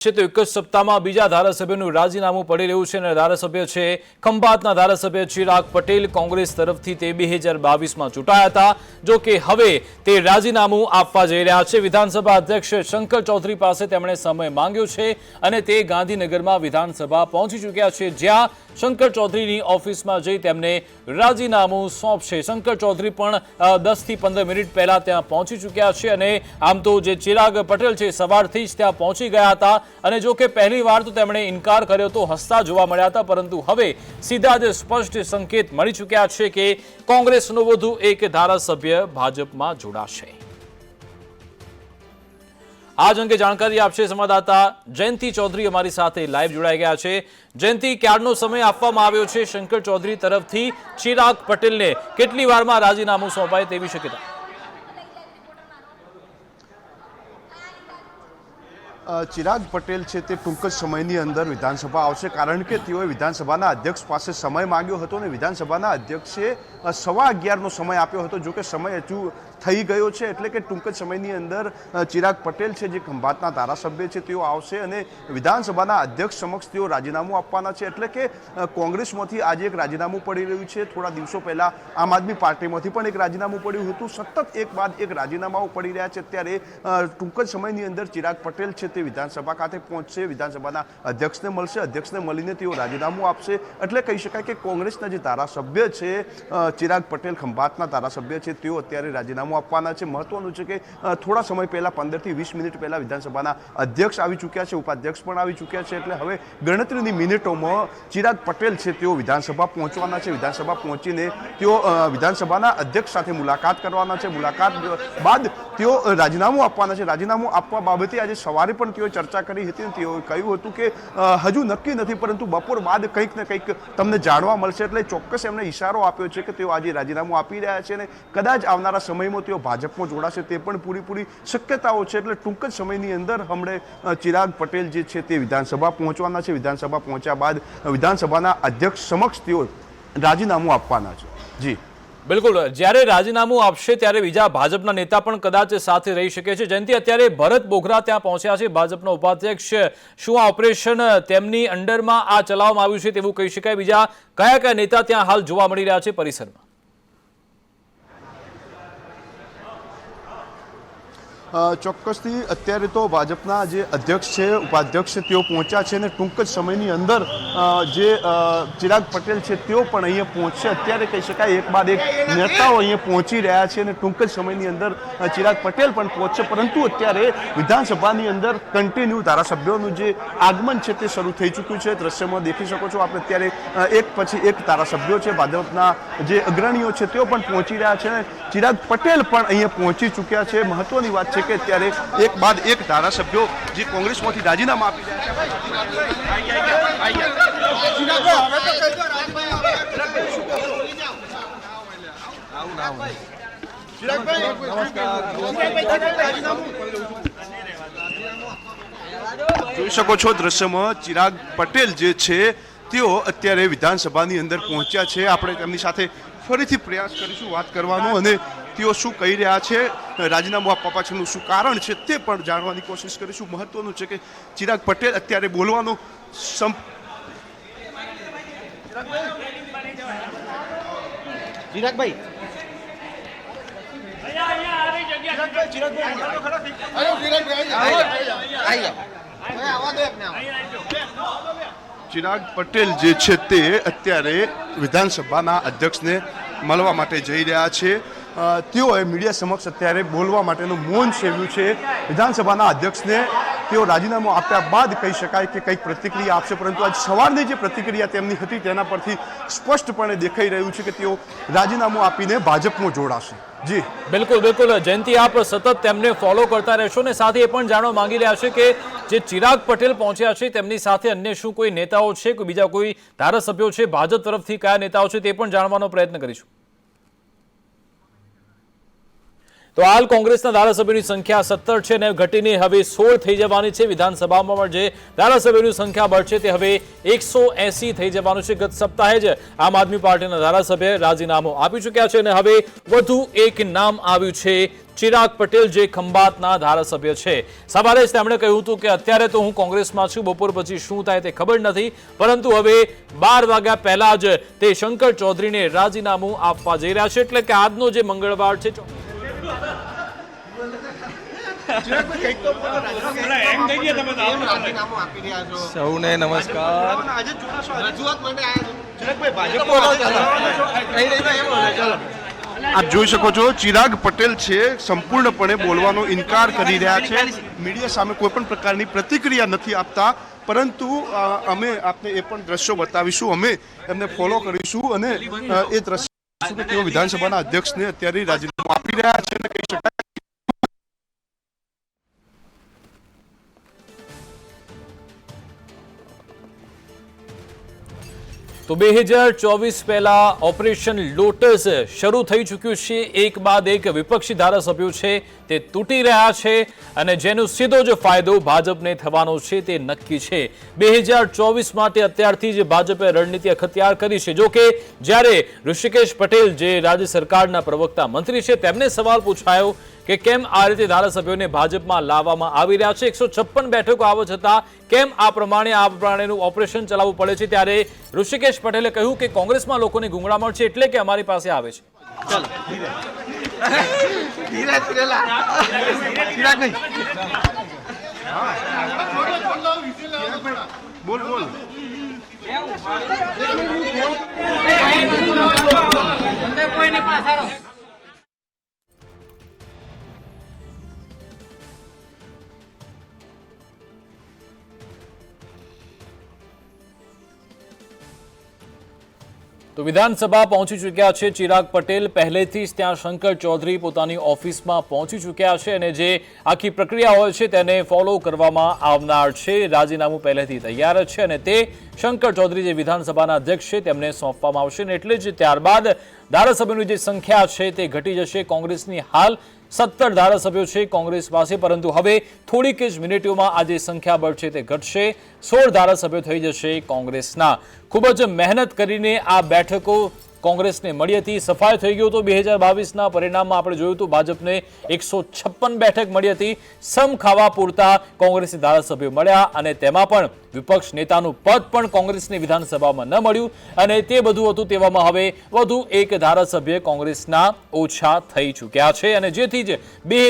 છે તો એક જ સપ્તાહમાં બીજા ધારાસભ્યનું રાજીનામું પડી રહ્યું છે અને ધારાસભ્ય છે ખંભાતના ધારાસભ્ય ચિરાગ પટેલ. કોંગ્રેસ તરફથી તે બે હજાર બાવીસમાં ચૂંટાયા હતા. જો કે હવે તે રાજીનામું આપવા જઈ રહ્યા છે. વિધાનસભા અધ્યક્ષ શંકર ચૌધરી પાસે તેમણે સમય માંગ્યો છે અને તે ગાંધીનગરમાં વિધાનસભા પહોંચી ચૂક્યા છે. જ્યાં શંકર ચૌધરીની ઓફિસમાં જઈ તેમને રાજીનામું સોંપશે. શંકર ચૌધરી પણ દસથી પંદર મિનિટ પહેલાં ત્યાં પહોંચી ચૂક્યા છે અને આમ તો જે ચિરાગ પટેલ છે સવારથી જ ત્યાં પહોંચી ગયા હતા અને જો કે પહેલી વાર તો તેમણે ઇનકાર કર્યો તો હસતા જોવા મળ્યા હતા, પરંતુ હવે સીધા જ સ્પષ્ટ સંકેત મળી ચૂક્યા છે કે કોંગ્રેસનો વધુ એક ધારાસભ્ય ભાજપમાં જોડાશે. આજ અંગે જાણકારી આપશે સંવાદદાતા જયંતિ ચૌધરી અમારી સાથે લાઈવ જોડાઈ ગયા છે. જયંતિ, ક્યારનો સમય આપવામાં આવ્યો છે શંકર ચૌધરી તરફથી? ચિરાગ પટેલને કેટલી વારમાં રાજીનામું સોંપાય તેવી શક્યતા? ચિરાગ પટેલ છે તે ટૂંક જ સમયની અંદર વિધાનસભા આવશે કારણ કે તેઓએ વિધાનસભાના અધ્યક્ષ પાસે સમય માંગ્યો હતો અને વિધાનસભાના અધ્યક્ષે સવા અગિયારનો સમય આપ્યો હતો. જો કે સમય હજુ થઈ ગયો છે એટલે કે ટૂંક જ સમયની અંદર ચિરાગ પટેલ છે જે ખંભાતના ધારાસભ્ય છે તેઓ આવશે અને વિધાનસભાના અધ્યક્ષ સમક્ષ તેઓ રાજીનામું આપવાના છે. એટલે કે કોંગ્રેસમાંથી આજે એક રાજીનામું પડી રહ્યું છે. થોડા દિવસો પહેલાં આમ આદમી પાર્ટીમાંથી પણ એક રાજીનામું પડ્યું હતું. સતત એક બાદ એક રાજીનામાઓ પડી રહ્યા છે. ત્યારે ટૂંક જ સમયની અંદર ચિરાગ પટેલ છે તે વિધાનસભા ખાતે પહોંચશે. વિધાનસભાના અધ્યક્ષને મળશે. અધ્યક્ષને મળીને તેઓ રાજીનામું આપશે. એટલે કહી શકાય કે કોંગ્રેસના જે ધારાસભ્ય છે ચિરાગ પટેલ ખંભાતના ધારાસભ્ય છે, તેઓ અત્યારે રાજીનામું આપવાના છે. મહત્વનું છે કે થોડા સમય પહેલા, પંદરથી વીસ મિનિટ પહેલાં વિધાનસભાના અધ્યક્ષ આવી ચૂક્યા છે, ઉપાધ્યક્ષ પણ આવી ચૂક્યા છે. એટલે હવે ગણતરીની મિનિટોમાં ચિરાગ પટેલ છે, તેઓ વિધાનસભા પહોંચવાના છે. વિધાનસભા પહોંચીને તેઓ વિધાનસભાના અધ્યક્ષ સાથે મુલાકાત કરવાના છે. મુલાકાત બાદ તેઓ રાજીનામું આપવાના છે. રાજીનામું આપવા બાબતે આજે સવારે પણ તેઓ ચર્ચા કરી હતી તેઓએ કહ્યું હતું કે હજુ નક્કી નથી, પરંતુ બપોર બાદ કંઈક ને કંઈક તમને જાણવા મળશે. એટલે ચોક્કસ એમને ઇશારો આપ્યો છે કે તેઓ આજે રાજીનામું આપી રહ્યા છે અને કદાચ આવનારા સમયમાં તેઓ ભાજપમાં જોડાશે તે પણ પૂરીપૂરી શક્યતાઓ છે. એટલે ટૂંક જ સમયની અંદર હમણે ચિરાગ પટેલ જે છે તે વિધાનસભા પહોંચવાના છે. વિધાનસભા પહોંચ્યા બાદ વિધાનસભાના અધ્યક્ષ સમક્ષ તેઓ રાજીનામું આપવાના છે. જી. બિલકુલ. જ્યારે રાજીનામું આપશે ત્યારે બીજા ભાજપના નેતા પણ કદાચ સાથે રહી શકે છે. જયંતિ, અત્યારે ભરત બોઘરા ત્યાં પહોંચ્યા છે, ભાજપના ઉપાધ્યક્ષ. શું આ ઓપરેશન તેમની અંડરમાં આ ચલાવવામાં આવ્યું છે તેવું કહી શકાય? બીજા કયા કયા નેતા ત્યાં હાલ જોવા મળી રહ્યા છે પરિસરમાં? ચોક્કસથી અત્યારે તો ભાજપના જે અધ્યક્ષ છે, ઉપાધ્યક્ષ છે, તેઓ પહોંચ્યા છે અને ટૂંક જ સમયની અંદર જે ચિરાગ પટેલ છે, તેઓ પણ અહીંયા પહોંચશે. અત્યારે કહી શકાય એક બાદ એક નેતાઓ અહીંયા પહોંચી રહ્યા છે અને ટૂંક જ સમયની અંદર ચિરાગ પટેલ પણ પહોંચશે. પરંતુ અત્યારે વિધાનસભાની અંદર કન્ટિન્યુ ધારાસભ્યોનું જે આગમન છે તે શરૂ થઈ ચૂક્યું છે. દ્રશ્યમાં દેખી શકો છો આપણે અત્યારે એક પછી એક ધારાસભ્યો છે, ભાજપના જે અગ્રણીઓ છે, તેઓ પણ પહોંચી રહ્યા છે અને ચિરાગ પટેલ પણ અહીંયા પહોંચી ચૂક્યા છે. મહત્વની વાત છે કે અત્યારે એક બાદ એક ધારાસભ્યો જે કોંગ્રેસમાંથી રાજીનામા આપી જોઈ શકો છો દ્રશ્યમાં ચિરાગ પટેલ જે છે, તેઓ અત્યારે વિધાનસભાની અંદર પહોંચ્યા છે. આપણે તેમની સાથે ફરીથી પ્રયાસ કરીશું વાત કરવાનો અને તેઓ શું કહી રહ્યા છે? રાજીનામું આપવા પાછળનું શું કારણ છે તે પણ જાણવાની કોશિશ કરીશું. મહત્વનું છે કે ચિરાગ પટેલ અત્યારે બોલવાનો સમ ચિરાગભાઈ. ચિરાગ પટેલ જે છે તે અત્યારે વિધાનસભાના અધ્યક્ષને મળવા માટે જઈ રહ્યા છે. તેઓએ મીડિયા સમક્ષ અત્યારે બોલવા માટેનું મૌન સેવ્યું છે. વિધાનસભાના અધ્યક્ષને તેઓ રાજીનામું આપ્યા બાદ કહી શકાય કે કંઈક પ્રતિક્રિયા આપશે, પરંતુ આજ સવારની જે પ્રતિક્રિયા તેમની હતી તેના પરથી સ્પષ્ટપણે દેખાઈ રહ્યું છે કે તેઓ રાજીનામું આપીને ભાજપમાં જોડાશે. જી. બિલકુલ બિલકુલ. જયંતિ, આપ સતત તેમને ફોલો કરતા રહેશો ને સાથે એ પણ જાણવા માંગી રહ્યા છે કે જે ચિરાગ પટેલ પહોંચ્યા છે, તેમની સાથે અન્ય શું કોઈ નેતાઓ છે, કોઈ બીજા કોઈ ધારાસભ્યો છે, ભાજપ તરફથી કયા નેતાઓ છે તે પણ જાણવાનો પ્રયત્ન કરીશું. તો હાલ કોંગ્રેસના ધારાસભ્યોની સંખ્યા સત્તર છે અને ઘટીને હવે સોળ થઈ જવાની છે. વિધાનસભામાં પણ જે ધારાસભ્યોની સંખ્યા બળશે તે હવે એકસો થઈ જવાનું છે ગત સપ્તાહે જ. આમ આદમી પાર્ટીના ધારાસભ્ય રાજીનામું આપી ચૂક્યા છે અને હવે વધુ એક નામ આવ્યું છે ચિરાગ પટેલ, જે ખંભાતના ધારાસભ્ય છે. સવારે જ તેમણે કહ્યું હતું કે અત્યારે તો હું કોંગ્રેસમાં છું, બપોર પછી શું થાય તે ખબર નથી, પરંતુ હવે બાર વાગ્યા પહેલા જ તે શંકર ચૌધરીને રાજીનામું આપવા જઈ રહ્યા છે. એટલે કે આજનો જે મંગળવાર છે સૌને નમસ્કાર. આપ જોઈ શકો છો, ચિરાગ પટેલ છે, સંપૂર્ણપણે બોલવાનો ઇનકાર કરી રહ્યા છે. મીડિયા સામે કોઈ પણ પ્રકારની પ્રતિક્રિયા નથી આપતા, પરંતુ અમે આપને એ પણ દ્રશ્યો બતાવીશું, અમે એમને ફોલો કરીશું અને એ દ્રશ્યો વિધાનસભાના અધ્યક્ષને અત્યારે રાજીનામું આપી રહ્યા તો બે હજાર ચોવીસ પહેલા ઓપરેશન લોટસ શરૂ થઈ ચૂક્યું છે. એક બાદ એક વિપક્ષી ધારાસભ્યો છે તે તૂટી રહ્યા છે અને જેનો સીધો જ ફાયદો ભાજપને થવાનો છે તે નક્કી છે. બે હજાર ચોવીસ માટે અત્યારથી જ ભાજપે રણનીતિ અખત્યાર કરી છે. જો કે જ્યારે ઋષિકેશ પટેલ, જે રાજ્ય સરકારના પ્રવક્તા મંત્રી છે, તેમને સવાલ પૂછાયો કે કેમ આ રીતે ધારાસભ્યોને ભાજપમાં લાવવામાં આવી રહ્યા છે? એકસો છપ્પન બેઠકો આવો છતાં કેમ આ પ્રમાણે આ પ્રમાણેનું ઓપરેશન ચલાવવું પડે છે? ત્યારે ઋષિકેશ પટેલે કહ્યું કે કોંગ્રેસમાં લોકોને ગુંગળામણ છે એટલે કે અમારી પાસે આવે છે. ધીરે ધીરે લા ચિરાગ તો વિધાનસભા પહોંચી ચૂક્યા છે ચિરાગ પટેલ. પહેલેથી જ ત્યાં શંકર ચૌધરી પોતાની ઓફિસમાં પહોંચી ચૂક્યા છે અને જે આખી પ્રક્રિયા હોય છે તેને ફોલો કરવામાં આવનાર છે. રાજીનામું પહેલેથી તૈયાર જ છે અને તે શંકર ચૌધરી જે વિધાનસભાના અધ્યક્ષ છે તેમને સોંપવામાં આવશે. અને એટલે જ ત્યારબાદ ધારાસભ્યોની જે સંખ્યા છે તે ઘટી જશે. કોંગ્રેસની હાલ સત્તર ધારાસભ્યો છે કોંગ્રેસ પાસે, પરંતુ હવે થોડીક જ મિનિટોમાં આ જે સંખ્યા બળ છે તે ઘટશે. સોળ ધારાસભ્યો થઈ જશે કોંગ્રેસના. ખૂબ જ મહેનત કરીને આ બેઠકો કોંગ્રેસને મળી હતી. સફાઈ થઈ ગયો હતો બે હજાર બાવીસના પરિણામમાં. આપણે જોયું હતું ભાજપને એકસો છપ્પન બેઠક મળી હતી. સમ ખાવા પૂરતા કોંગ્રેસી ધારાસભ્યો મળ્યા અને તેમાં પણ વિપક્ષ નેતાનું પદ પણ કોંગ્રેસની વિધાનસભામાં ન મળ્યું અને તે બધું હતું તેવામાં હવે વધુ એક ધારાસભ્ય કોંગ્રેસના ઓછા થઈ ચૂક્યા છે અને જેથી જ બે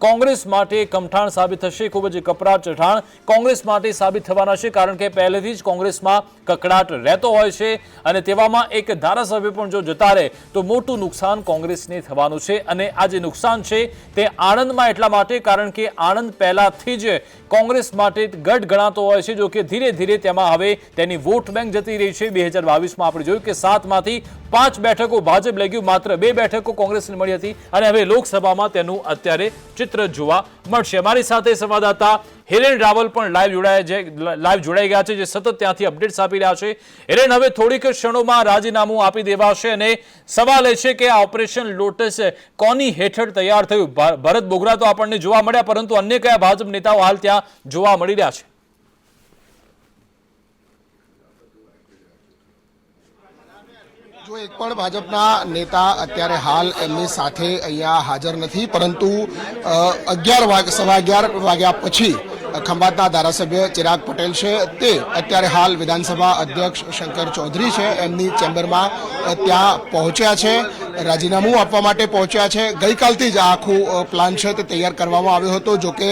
કોંગ્રેસ માટે કમઠાણ સાબિત થશે, ખૂબ જ કપરા ચઢાણ કોંગ્રેસ માટે સાબિત થવાના છે, કારણ કે પહેલેથી જ કોંગ્રેસમાં કકડાટ રહેતો હોય છે અને તેવામાં એક ધારાસભ્ય પણ જો જતા રહે તો મોટું નુકસાન કોંગ્રેસને થવાનું છે અને આ જે નુકસાન છે તે આણંદમાં એટલા માટે, કારણ કે આણંદ પહેલાથી જ કોંગ્રેસ માટે ગઢ ગણાતો હોય છે, જો કે ધીરે ધીરે તેમાં હવે તેની વોટ બેંક જતી રહી છે. બે હજાર બાવીસમાં આપણે જોયું કે સાતમાંથી પાંચ બેઠકો ભાજપ લઈ ગયું, માત્ર બે બેઠકો કોંગ્રેસને મળી હતી અને હવે લોકસભામાં તેનું અત્યારે ચિત્ર જોવા મળશે. અમારી સાથે સંવાદદાતા હિરેન રાવલ પણ લાઈવ જોડાયા છે લાઈવ જોડાઈ ગયા છે, જે સતત ત્યાંથી અપડેટ્સ આપી રહ્યા છે. હિરેન, હવે થોડીક ક્ષણોમાં રાજીનામું આપી દેવાશે અને સવાલ એ છે કે આ ઓપરેશન લોટસ કોની હેઠળ તૈયાર થયું? ભરત બોગરા તો આપણને જોવા મળ્યા, પરંતુ અન્ય કયા ભાજપ નેતાઓ હાલ ત્યાં જોવા મળી રહ્યા છે? જો એક પણ ભાજપના નેતા અત્યારે હાલ એમની સાથે અહીંયા હાજર નથી, પરંતુ અગિયાર વાગ, સવા અગિયાર વાગ્યા પછી ખંભાતના ધારાસભ્ય ચિરાગ પટેલ છે. તે અત્યારે હાલ વિધાનસભા અધ્યક્ષ શંકર ચૌધરી છે. એમની ચેમ્બરમાં ત્યાં પહોંચ્યા છે. રાજીનામું આપવા માટે પહોંચ્યા છે. ગઈકાલથી જ આખું પ્લાન છે તે તૈયાર કરવામાં આવ્યો હતો. જો કે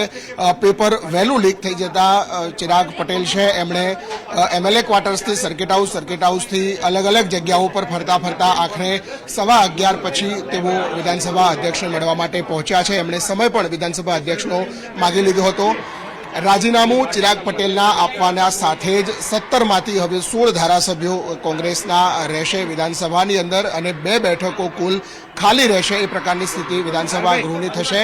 પેપર વહેલું લીક થઈ જતા ચિરાગ પટેલ છે. એમણે એમએલએ ક્વાર્ટર્સથી સર્કિટ હાઉસ, સર્કિટ હાઉસથી અલગ અલગ જગ્યાઓ પર ફરતા ફરતા આખરે સવા અગિયાર પછી તેઓ વિધાનસભા અધ્યક્ષને મળવા માટે પહોંચ્યા છે. એમણે સમય પણ વિધાનસભા અધ્યક્ષનો માગી લીધો હતો. રાજીનામું ચિરાગ પટેલના આપવાના સાથે જ સત્તરમાંથી હવે સોળ ધારાસભ્યો કોંગ્રેસના રહેશે વિધાનસભાની અંદર અને બે બેઠકો કુલ ખાલી રહેશે. એ પ્રકારની સ્થિતિ વિધાનસભા ગૃહની થશે.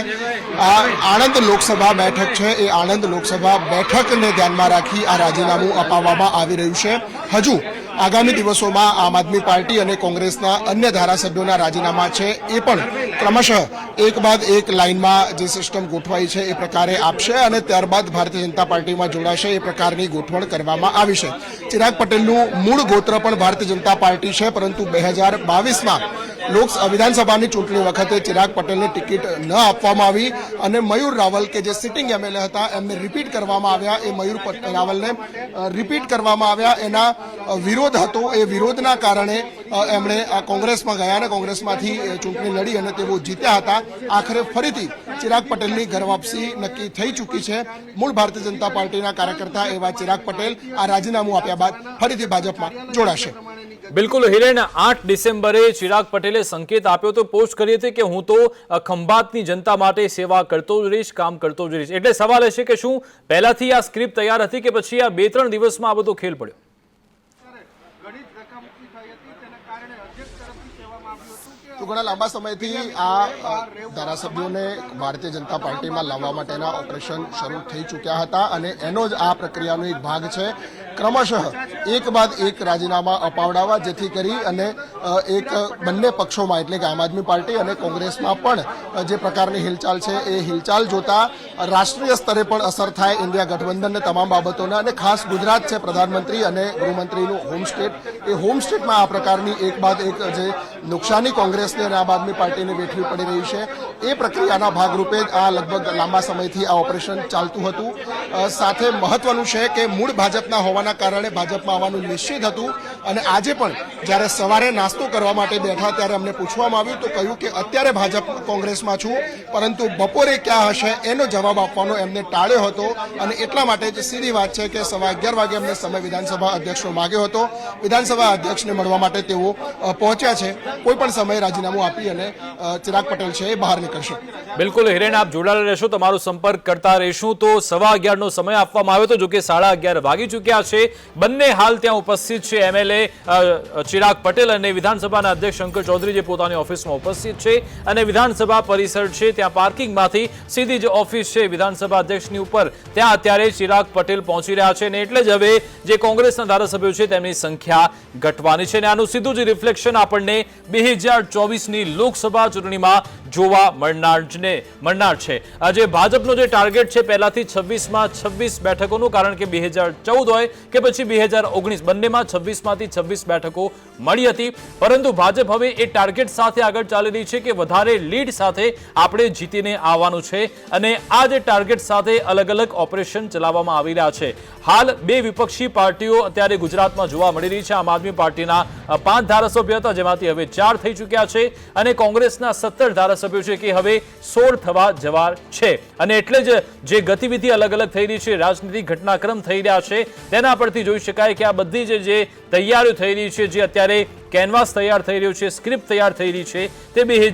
આણંદ લોકસભા બેઠક છે. એ આણંદ લોકસભા બેઠકને ધ્યાનમાં રાખી આ રાજીનામું અપાવવામાં આવી રહ્યું છે. હજુ આગામી દિવસોમાં આમ આદમી પાર્ટી અને કોંગ્રેસના અન્ય ધારાસભ્યોના રાજીનામા છે એ પણ ક્રમશઃ એક બાદ એક લાઇનમાં જે સિસ્ટમ ગોઠવાઈ છે એ પ્રકારે આપશે અને ત્યારબાદ ભારતીય જનતા પાર્ટીમાં જોડાશે એ પ્રકારની ગોઠવણ કરવામાં આવી છે. ચિરાગ પટેલનું મૂળ ગોત્ર પણ ભારતીય જનતા પાર્ટી છે, પરંતુ બે હજાર બાવીસમાં લોક વિધાનસભાની ચૂંટણી વખતે ચિરાગ પટેલને ટિકિટ ન આપવામાં આવી અને મયુર રાવલ કે જે સિટિંગ એમએલએ હતા, એમને રિપીટ કરવામાં આવ્યા. એ મયુર રાવલને રિપીટ કરવામાં આવ્યા. એના વિરોધ હતો. એ વિરોધના કારણે એમણે આ કોંગ્રેસમાં ગયા અને કોંગ્રેસમાંથી ચૂંટણી લડી અને તેઓ જીત્યા હતા. આખરે ફરીથી ચિરાગ પટેલની ઘર વાપસી નક્કી થઈ ચૂકી છે. મૂળ ભારતીય જનતા પાર્ટીના કાર્યકર્તા એવા ચિરાગ પટેલ આ રાજીનામું આપ્યા બાદ ફરીથી ભાજપમાં જોડાશે. બિલકુલ હિરેન, આઠ ડિસેમ્બરે ચિરાગ પટેલે સંકેત આપ્યો તો પોસ્ટ કરી હતી કે હું તો ખંભાતની જનતા માટે સેવા કરતો જ રહીશ, કામ કરતો જ રહીશ. એટલે સવાલ હશે કે શું પહેલાથી આ સ્ક્રિપ્ટ તૈયાર હતી કે પછી આ બે ત્રણ દિવસમાં આ બધો ખેલ પડ્યો? ઘણા લાંબા સમયથી આ ધારાસભ્યોને ભારતીય જનતા પાર્ટીમાં લાવવા માટેના ઓપરેશન શરૂ થઈ ચૂક્યા હતા અને એનો જ આ પ્રક્રિયાનો એક ભાગ છે. ક્રમશઃ એક બાદ એક રાજીનામા અપાવડાવવા જેથી કરી અને એક બંને પક્ષોમાં, એટલે કે આમ આદમી પાર્ટી અને કોંગ્રેસમાં પણ જે પ્રકારની હિલચાલ છે એ હિલચાલ જોતા રાષ્ટ્રીય સ્તરે પણ અસર થાય ઇન્ડિયા ગઠબંધનને તમામ બાબતોના અને ખાસ ગુજરાત છે પ્રધાનમંત્રી અને ગૃહમંત્રીનું હોમ સ્ટેટ. એ હોમ સ્ટેટમાં આ પ્રકારની એક બાદ એક જે નુકસાની કોંગ્રેસને અને આમ આદમી પાર્ટીને વેઠવી પડી રહી છે. એ પ્રક્રિયાના ભાગરૂપે આ લગભગ લાંબા સમયથી આ ઓપરેશન ચાલતું હતું. સાથે મહત્વનું છે કે મૂળ ભાજપના હોવાના કારણે ભાજપમાં આવવાનું નિશ્ચિત હતું. અને આજે પણ જ્યારે સવારે નાસ્તો કરવા માટે બેઠા ત્યારે અમને પૂછવામાં આવ્યું તો કહ્યું કે અત્યારે ભાજપ કોંગ્રેસમાં છું, પરંતુ બપોરે ક્યાં હશે એનો જવાબ આપવાનો એમને ટાળ્યો હતો. અને એટલા માટે જ સીધી વાત છે કે સવા અગિયાર વાગે અમને સમય વિધાનસભા અધ્યક્ષનો માગ્યો હતો. વિધાનસભા અધ્યક્ષને મળવા માટે તેઓ પહોંચ્યા છે. કોઈ પણ સમયે રાજીનામું આપી અને ચિરાગ પટેલ છે એ બહાર નીકળશે. બિલકુલ, હિરેન, આપ જોડાયેલા રહેશો, તમારો સંપર્ક કરતા રહેશું. તો સવા અગિયારનો સમય આપવામાં આવ્યો હતો જો કે સાડા અગિયાર વાગી ચૂક્યા છે. બંને હાલ ત્યાં ઉપસ્થિત છે. એમએલએ ચિરાગ પટેલ અને વિધાનસભાના અધ્યક્ષ શંકર ચૌધરી જે પોતાની ઓફિસમાં ઉપસ્થિત છે અને વિધાનસભા પરિસર છે. ત્યાં પાર્કિંગમાંથી સીધી જ ઓફિસ છે વિધાનસભા અધ્યક્ષની ઉપર. ત્યાં અત્યારે ચિરાગ પટેલ પહોંચી રહ્યા છે અને એટલે જ હવે જે કોંગ્રેસના ધારાસભ્યો છે, તેમની સંખ્યા ઘટવાની છે અને આનું સીધું જ રિફ્લેક્શન આપણને બે હજાર ચોવીસની લોકસભા ચૂંટણીમાં જોવા મળનાર મળનાર છે. આજે ભાજપનો જે ટાર્ગેટ છે, પહેલાથી છવ્વીસમાં છવ્વીસ બેઠકોનું, કારણ કે બે હજાર ચૌદ હોય કે પછી બે હજાર ઓગણીસ, બંનેમાં છવ્વીસમાંથી છવ્વીસ બેઠકો મળી હતી. પરંતુ ભાજપ હવે એ ટાર્ગેટ સાથે આગળ ચાલી રહી છે કે વધારે લીડ સાથે આપણે જીતીને આવવાનું છે અને આ જે ટાર્ગેટ સાથે અલગ અલગ ઓપરેશન ચલાવવામાં આવી રહ્યા છે. હાલ બે વિપક્ષી પાર્ટીઓ અત્યારે ગુજરાતમાં જોવા મળી રહી છે. આમ આદમી પાર્ટીના પાંચ ધારાસભ્ય હતા, જેમાંથી હવે ચાર થઈ ચૂક્યા છે. અને કોંગ્રેસના સત્તર ધારાસભ્યો છે કે હવે સોળ થવા જવાર છે. અને એટલે જ જે ગતિવિધિ અલગ અલગ થઈ રહી છે, રાજનીતિક ઘટનાક્રમ થઈ રહ્યા છે, તેના પરથી જોઈ શકાય કે આ બધી જે તૈયારીઓ થઈ રહી છે, જે અત્યારે કેનવાસ તૈયાર થઈ રહ્યું છે, સ્ક્રિપ્ટ તૈયાર થઈ રહી છે, તે બે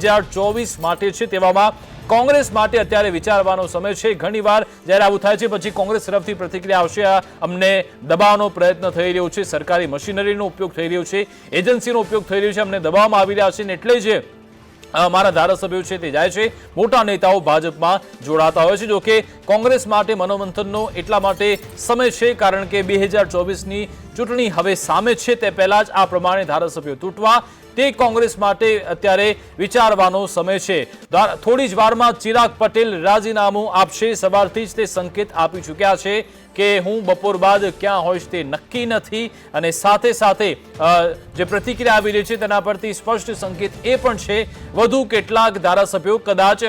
માટે છે. તેવામાં કોંગ્રેસ માટે અત્યારે વિચારવાનો સમય છે. ઘણીવાર જ્યારે આવું થાય છે, પછી કોંગ્રેસ તરફથી પ્રતિક્રિયા આવશે. અમને દબાવવાનો પ્રયત્ન થઈ રહ્યો છે. સરકારી મશીનરીનો ઉપયોગ થઈ રહ્યો છે. એજન્સીનો ઉપયોગ થઈ રહ્યો છે. અમને દબાવવામાં આવી રહ્યા છે ને એટલે જ અમારા ધારાસભ્યો છે તે જાય છે. મોટા નેતાઓ ભાજપમાં જોડાતા હોય છે. જોકે કોંગ્રેસ માટે મનોમંથનનો એટલા માટે સમય છે, કારણ કે બે હજાર ચોવીસની ચૂંટણી હવે સામે છે. તે પહેલાં જ આ પ્રમાણે ધારાસભ્યો તૂટવા તે કોંગ્રેસ માટે અત્યારે વિચારવાનો સમય છે. થોડી જ વારમાં ચિરાગ પટેલ રાજીનામું આપશે. સવારથી જ તે સંકેત આપી ચૂક્યા છે. કે હું બપોર બાદ ક્યાં હોઈશ તે નક્કી નથી. અને સાથે સાથે જે પ્રતિક્રિયા આવી રહી છે તેના પરથી સ્પષ્ટ સંકેત એ પણ છે, વધુ કેટલાક ધારાસભ્યો કદાચ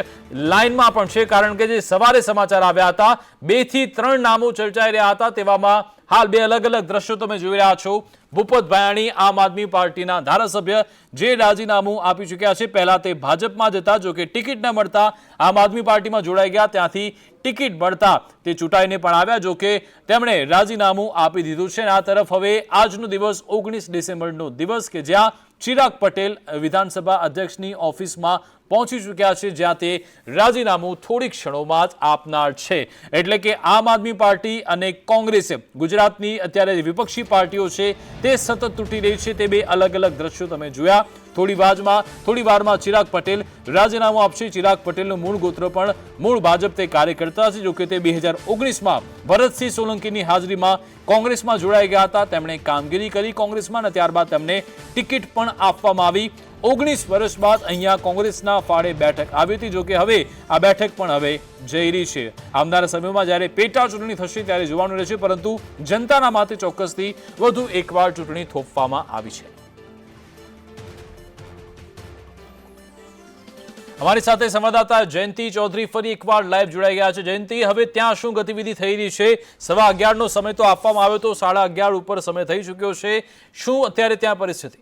લાઇનમાં પણ છે, કારણ કે જે સવારે સમાચાર આવ્યા હતા, બેથી ત્રણ નામો ચર્ચાઈ રહ્યા હતા તેવામાં હાલ બે અલગ અલગ દ્રશ્યો તમે જોઈ રહ્યા છો. ભૂપત ભાયાણી આમ આદમી પાર્ટીના ધારાસભ્ય જે રાજીનામું આપી ચૂક્યા છે, પહેલા તે ભાજપમાં જતા જો કે ટિકિટ ન મળતા આમ આદમી પાર્ટીમાં જોડાઈ ગયા, ત્યાંથી ટિકિટ મળતા તે ચૂંટાઈને પણ આવ્યા, જો કે તેમણે રાજીનામું આપી દીધું છે. આ તરફ હવે આજનો દિવસ, ઓગણીસ ડિસેમ્બરનો દિવસ, કે જ્યાં ચિરાગ પટેલ વિધાનસભા અધ્યક્ષની ઓફિસમાં પહોંચી ચૂક્યા છે, જ્યાં તે રાજીનામું થોડીક ક્ષણોમાં જ આપનાર છે. એટલે કે આમ આદમી પાર્ટી અને કોંગ્રેસે ગુજરાતની અત્યારે વિપક્ષી પાર્ટીઓ છે, તે સતત તૂટી રહી છે. તે બે અલગ અલગ દ્રશ્યો તમે જોયા. થોડી વારમાં થોડી વારમાં ચિરાગ પટેલ, રાજીનામું આપશે. ચિરાગ પટેલનું મૂળ ગોત્ર પણ મૂળ ભાજપ તે કાર્યકર્તા છે. જોકે તે બે હજાર ઓગણીસમાં ભરતસિંહ સોલંકીની હાજરીમાં કોંગ્રેસમાં જોડાઈ ગયા હતા. તેમણે કામગીરી કરી કોંગ્રેસમાં અને ત્યારબાદ તેમને ટિકિટ પણ આપવામાં આવી. ઓગણીસ વર્ષ બાદ અહીંયા કોંગ્રેસના ફાળે બેઠક આવી હતી. જોકે હવે આ બેઠક પણ હવે જઈ રહી છે. આવનારા સમયમાં જ્યારે પેટા ચૂંટણી થશે ત્યારે જોવાનું રહેશે. પરંતુ જનતાના માથે ચોક્કસથી વધુ એકવાર ચૂંટણી થોપવામાં આવી છે. અમારી સાથે સંવાદદાતા જયંતિ ચૌધરી ફરી એકવાર લાઈવ જોડાઈ ગયા છે. જયંતિ, હવે ત્યાં શું ગતિવિધિ થઈ રહી છે? સવા અગિયારનો સમય તો આપવામાં આવ્યો તો સાડા અગિયાર ઉપર સમય થઈ ચૂક્યો છે. શું અત્યારે ત્યાં પરિસ્થિતિ?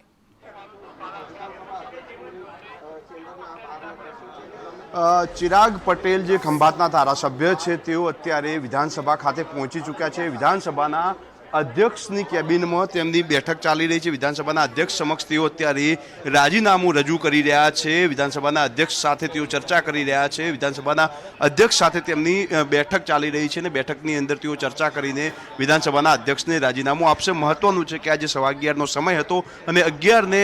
ચિરાગ પટેલ જે ખંભાતના ધારાસભ્ય છે, તેઓ અત્યારે વિધાનસભા ખાતે પહોંચી ચૂક્યા છે. વિધાનસભાના અધ્યક્ષની કેબિનમાં તેમની બેઠક ચાલી રહી છે. વિધાનસભાના અધ્યક્ષ સમક્ષ તેઓ અત્યારે રાજીનામું રજૂ કરી રહ્યા છે. વિધાનસભાના અધ્યક્ષ સાથે તેઓ ચર્ચા કરી રહ્યા છે. વિધાનસભાના અધ્યક્ષ સાથે તેમની બેઠક ચાલી રહી છે અને બેઠકની અંદર તેઓ ચર્ચા કરીને વિધાનસભાના અધ્યક્ષને રાજીનામું આપશે. મહત્વનું છે કે આજે સવા અગિયારનો સમય હતો અને અગિયારને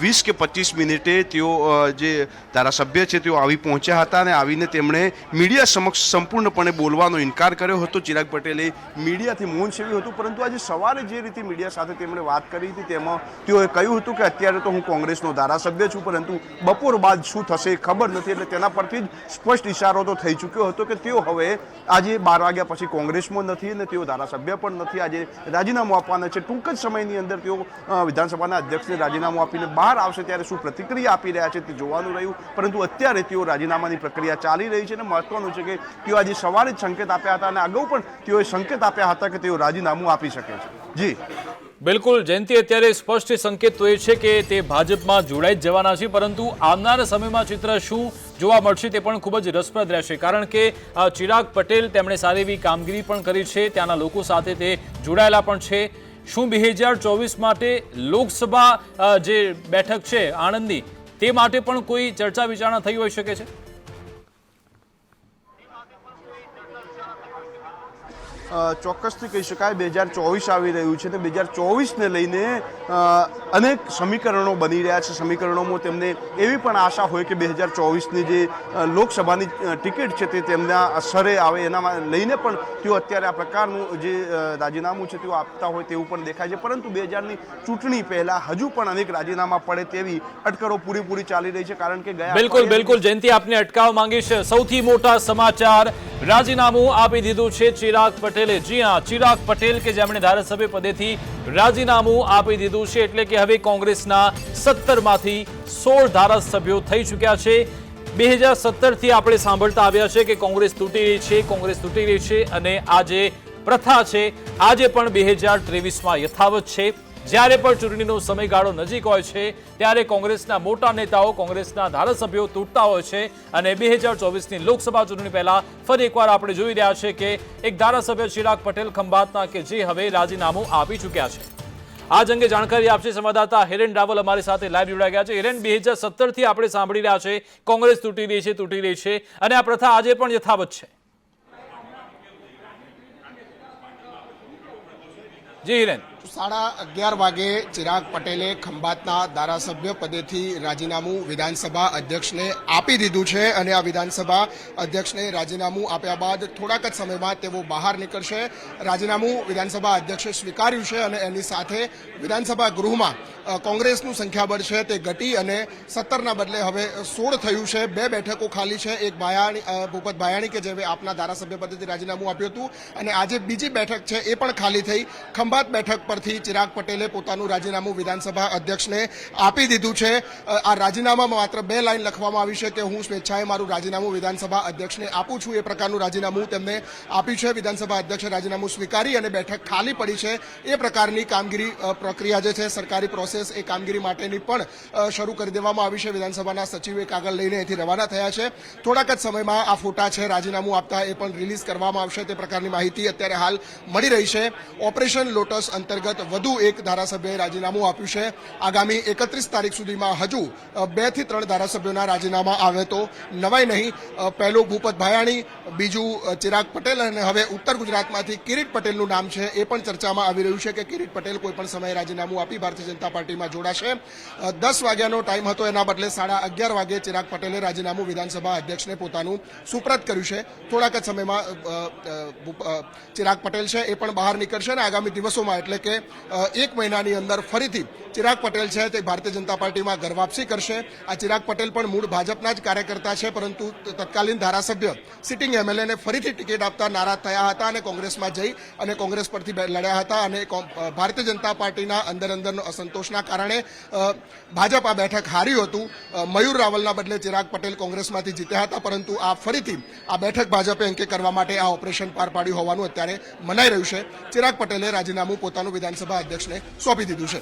વીસ કે પચીસ મિનિટે તેઓ જે ધારાસભ્ય છે તેઓ આવી પહોંચ્યા હતા અને આવીને તેમણે મીડિયા સમક્ષ સંપૂર્ણપણે બોલવાનો ઇનકાર કર્યો હતો. ચિરાગ પટેલે મીડિયાથી મૌન સેવ્યું પરંતુ આજે સવારે જે રીતે મીડિયા સાથે તેમણે વાત કરી હતી, તેમાં તેઓએ કહ્યું હતું કે અત્યારે તો હું કોંગ્રેસનો ધારાસભ્ય છું, પરંતુ બપોર બાદ શું થશે ખબર નથી, એટલે તેના પરથી જ સ્પષ્ટ ઇશારો તો થઈ ચૂક્યો હતો કે તેઓ હવે આજે બાર વાગ્યા પછી કોંગ્રેસમાં નથી અને તેઓ ધારાસભ્ય પણ નથી. આજે રાજીનામું આપવાના છે. ટૂંક જ સમયની અંદર તેઓ વિધાનસભાના અધ્યક્ષને રાજીનામું આપીને બહાર આવશે ત્યારે શું પ્રતિક્રિયા આપી રહ્યા છે તે જોવાનું રહ્યું. પરંતુ અત્યારે તેઓ રાજીનામાની પ્રક્રિયા ચાલી રહી છે અને મહત્વનું છે કે તેઓ આજે સવારે જ સંકેત આપ્યા હતા અને અગાઉ પણ તેઓએ સંકેત આપ્યા હતા કે તેઓ રાજીનામું આપી શકે છે. જી. બિલકુલ, જયંતિ અત્યારે સ્પષ્ટ સંકેત તો એ છે કે તે ભાજપમાં જોડાઈ જ જવાના છે, પરંતુ આવનારા સમયમાં ચિત્ર શું જોવા મળશે તે પણ ખૂબ જ રસપ્રદ રહેશે. કારણ કે ચિરાગ પટેલ તેમણે સારી એવી કામગીરી પણ કરી છે, ત્યાંના લોકો સાથે તે જોડાયેલા પણ છે. શું બે હજાર ચોવીસ માટે લોકસભા જે બેઠક છે આણંદની, તે માટે પણ કોઈ ચર્ચા વિચારણા થઈ હોઈ શકે છે? ચોક્કસથી કહી શકાય બે હજાર ચોવીસ આવી રહ્યું છે ને બે હજાર ચોવીસને લઈને અનેક સમીકરણો બની રહ્યા છે. સમીકરણોમાં તેમને એવી પણ આશા હોય કે બે હજાર ચોવીસની જે લોકસભાની ટિકિટ છે તે તેમના સરે આવે એનામાં લઈને પણ તેઓ અત્યારે આ પ્રકારનું જે રાજીનામું છે તેઓ આપતા હોય તેવું પણ દેખાય છે. પરંતુ બે હજારની ચૂંટણી પહેલાં હજુ પણ અનેક રાજીનામા પડે તેવી અટકળો પૂરીપૂરી ચાલી રહી છે. કારણ કે ગયા બિલકુલ બિલકુલ. જયંતિ આપને અટકાવ માંગીશ. સૌથી મોટા સમાચાર રાજીનામું આપી દીધું છે ચિરાગ પટેલે. જી હા, ચિરાગ પટેલ કે જેમણે ધારાસભ્ય પદેથી રાજીનામું આપી દીધું છે એટલે કે હવે કોંગ્રેસના સત્તરમાંથી સોળ ધારાસભ્યો થઈ ચૂક્યા છે. બે હજાર સત્તરથી આપણે સાંભળતા આવ્યા છે કે કોંગ્રેસ તૂટી રહી છે, કોંગ્રેસ તૂટી રહી છે અને આ જે પ્રથા છે. આજે પણ બે હજાર ત્રેવીસમાં યથાવત છે. જ્યારે પણ ચૂંટણીનો સમયગાળો નજીક હોય છે, ત્યારે કોંગ્રેસના મોટા નેતાઓ, કોંગ્રેસના ધારાસભ્યો તૂટતા હોય છે અને બે હજાર ચોવીસની લોકસભા ચૂંટણી પહેલા ફરી એકવાર આપણે જોઈ રહ્યા છે કે એક ધારાસભ્ય ચિરાગ પટેલ ખંભાતના કે જે હવે રાજીનામું આપી ચૂક્યા છે. આજ અંગે જાણકારી આપશે સંવાદદાતા હિરેન રાવલ અમારી સાથે લાઈવ જોડાઈ ગયા છે. હિરેન, બે હજાર સત્તરથી આપણે સાંભળી રહ્યા છે, કોંગ્રેસ તૂટી રહી છે, તૂટી રહી છે અને આ પ્રથા આજે પણ યથાવત છે. જી હિરેન. સાડા અગિયાર વાગે ચિરાગ પટેલે ખંભાતના ધારાસભ્ય પદેથી રાજીનામું વિધાનસભા અધ્યક્ષને આપી દીધું છે અને આ વિધાનસભા અધ્યક્ષને રાજીનામું આપ્યા બાદ થોડાક જ સમયમાં તેઓ બહાર નીકળશે. રાજીનામું વિધાનસભા અધ્યક્ષે સ્વીકાર્યું છે અને એની સાથે વિધાનસભા ગૃહમાં કોંગ્રેસનું સંખ્યાબળ છે તે ઘટી અને સત્તરના બદલે હવે સોળ થયું છે. બે બેઠકો ખાલી છે. એક ભાયાણી ભૂપત ભાયાણી કે જેવે આપના ધારાસભ્ય પદેથી રાજીનામું આપ્યું હતું. અને આજે બીજી બેઠક છે એ પણ ખાલી થઈ. ખંભાત બેઠક પરથી ચિરાગ પટેલે પોતાનું રાજીનામું વિધાનસભા અધ્યક્ષને આપી દીધું છે. આ રાજીનામામાં માત્ર બે લાઈન લખવામાં આવી છે કે હું સ્વેચ્છાએ મારું રાજીનામું વિધાનસભા અધ્યક્ષને આપું છું એ પ્રકારનું રાજીનામું તેમને આપ્યું છે. વિધાનસભા અધ્યક્ષે રાજીનામું સ્વીકારી અને બેઠક ખાલી પડી છે. એ પ્રકારની કામગીરી પ્રક્રિયા જે છે, સરકારી પ્રોસેસ એ કામગીરી માટેની પણ શરૂ કરી દેવામાં આવી છે. વિધાનસભાના સચિવે કાગળ લઈને અહીંથી રવાના થયા છે. થોડાક જ સમયમાં આ ફોટા છે, રાજીનામું આપતા એ પણ રિલીઝ કરવામાં આવશે તે પ્રકારની માહિતી અત્યારે હાલ મળી રહી છે. ઓપરેશન લોટસ અંતર્ગત અંતર્ગત વધુ એક ધારાસભ્યએ રાજીનામું આપ્યું છે. આગામી એકત્રીસ તારીખ સુધીમાં હજુ બેથી ત્રણ ધારાસભ્યોના રાજીનામા આવે તો નવાય નહીં. પહેલું ભૂપત ભાયાણી, બીજું ચિરાગ પટેલ અને હવે ઉત્તર ગુજરાતમાંથી કિરીટ પટેલનું નામ છે એ પણ ચર્ચામાં આવી રહ્યું છે કે કિરીટ પટેલ કોઈપણ સમયે રાજીનામું આપી ભારતીય જનતા પાર્ટીમાં જોડાશે. દસ વાગ્યાનો ટાઈમ હતો, એના બદલે સાડા અગિયાર વાગે ચિરાગ પટેલે રાજીનામું વિધાનસભા અધ્યક્ષને પોતાનું સુપ્રત કર્યું છે. થોડાક જ સમયમાં ચિરાગ પટેલ છે એ પણ બહાર નીકળશે અને આગામી દિવસોમાં એટલે કે એક મહિનાની અંદર ફરીથી ચિરાગ પટેલ છે તે ભારતીય જનતા પાર્ટીમાં ઘર વાપસી કરશે. આ ચિરાગ પટેલ પણ મૂળ ભાજપના જ કાર્યકર્તા છે, પરંતુ તત્કાલીન ધારાસભ્ય સિટિંગ એમએલએને ફરીથી ટિકિટ આપતા નારાજ થયા હતા અને કોંગ્રેસમાં જઈ અને કોંગ્રેસ પરથી લડ્યા હતા અને ભારતીય જનતા પાર્ટીના અંદર અંદરનો અસંતોષના કારણે ભાજપ આ બેઠક હાર્યું હતું. મયુર રાવલના બદલે ચિરાગ પટેલ કોંગ્રેસમાંથી જીત્યા હતા, પરંતુ આ ફરીથી આ બેઠક ભાજપે અંકે કરવા માટે આ ઓપરેશન પાર પાડ્યું હોવાનું અત્યારે મનાઈ રહ્યું છે. ચિરાગ પટેલે રાજીનામું પોતાનું વિધાનસભા અધ્યક્ષને સોંપી દીધું છે.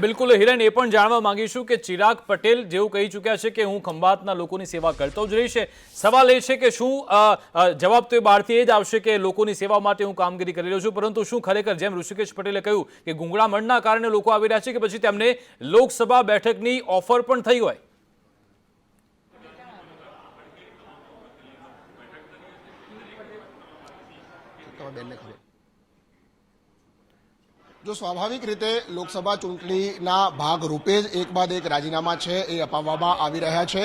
બિલકુલ હિરેન એ પણ જાણવા માંગીશું કે ચિરાગ પટેલ જેવું કહી ચૂક્યા છે કે હું ખંભાતના લોકોની સેવા કરતો જ રહીશ. સવાલ એ છે કે શું જવાબ તો એ બહારથી એ જ આવશે કે લોકોની સેવા માટે હું કામગીરી કરી રહ્યો છું પરંતુ શું ખરેખર જેમ ઋષિકેશ પટેલે કહ્યું કે ગુંગળામણના કારણે લોકો આવી રહ્યા છે કે પછી તેમને લોકસભા બેઠકની ઓફર પણ થઈ હોય? બેનને જો સ્વાભાવિક રીતે લોકસભા ચૂંટણીના ભાગ રૂપે જ એક બાદ એક રાજીનામા છે એ અપાવવામાં આવી રહ્યા છે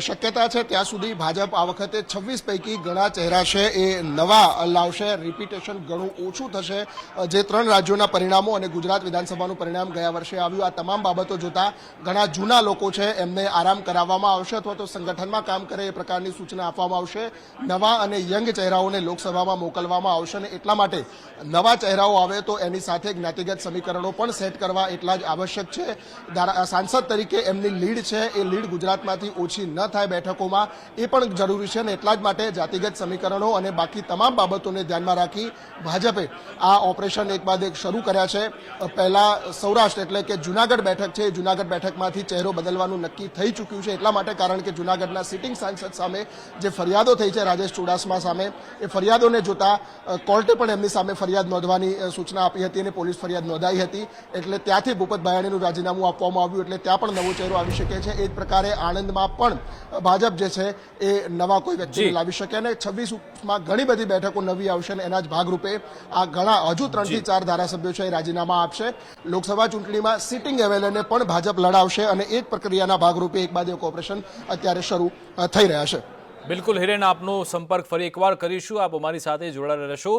શક્યતા છે ત્યાં સુધી ભાજપ આ વખતે છવ્વીસ પૈકી ઘણા ચહેરા છે એ નવા લાવશે. રિપીટેશન ઘણું ઓછું થશે. જે ત્રણ રાજ્યોના પરિણામો અને ગુજરાત વિધાનસભાનું પરિણામ ગયા વર્ષે આવ્યું, આ તમામ બાબતો જોતા ઘણા જૂના લોકો છે એમને આરામ કરાવવામાં આવશે અથવા તો સંગઠનમાં કામ કરે એ પ્રકારની સૂચના આપવામાં આવશે. નવા અને યંગ ચહેરાઓને લોકસભામાં મોકલવામાં આવશે અને એટલા માટે નવા ચહેરાઓ આવે તો એની સાથે જ્ઞાતિગત સમીકરણો પણ સેટ કરવા એટલા જ આવશ્યક છે. સાંસદ તરીકે એમની લીડ છે, એ લીડ ગુજરાતમાંથી ઓછી ન થાય બેઠકોમાં, એ પણ જરૂરી છે અને એટલા જ માટે જાતિગત સમીકરણો અને બાકી તમામ બાબતોને ધ્યાનમાં રાખી ભાજપે આ ઓપરેશન એક બાદ એક શરૂ કર્યા છે. પહેલા સૌરાષ્ટ્ર એટલે કે જુનાગઢ બેઠક છે જુનાગઢ બેઠકમાંથી ચહેરો બદલવાનું નક્કી થઈ ચૂક્યું છે, એટલા માટે કારણ કે જુનાગઢના સિટિંગ સાંસદ સામે જે ફરિયાદો થઈ છે રાજેશ ચુડાસમા સામે, એ ફરિયાદોને જોતા કોર્ટે પણ એમની સામે ફરિયાદ નોંધવાની સૂચના આપી હતી અને પોલીસ ફરિયાદ નોંધાઈ હતી એટલે ત્યાંથી ભૂપત બાયાણીનું રાજીનામું આપવામાં આવ્યું એટલે ત્યાં પણ નવો ચહેરો આવી શકે છે. એ જ પ્રકારે આણંદમાં પણ ભાજપ જે છે એ નવા કોઈ વ્યક્તિ લાવી શકે અને છવ્વીસમાં ઘણી બધી બેઠકો નવી આવશે અને એના જ ભાગરૂપે આ ઘણા હજુ ત્રણથી ચાર ધારાસભ્યો છે એ રાજીનામા આપશે. લોકસભા ચૂંટણીમાં સિટિંગ એમએલએને પણ ભાજપ લડાવશે અને એ જ પ્રક્રિયાના ભાગરૂપે એક બાદ એક ઓપરેશન અત્યારે શરૂ થઈ રહ્યા છે. બિલકુલ હિરેન આપનો સંપર્ક ફરી એકવાર કરીશું. આપ અમારી સાથે જોડાયેલા રહેશો.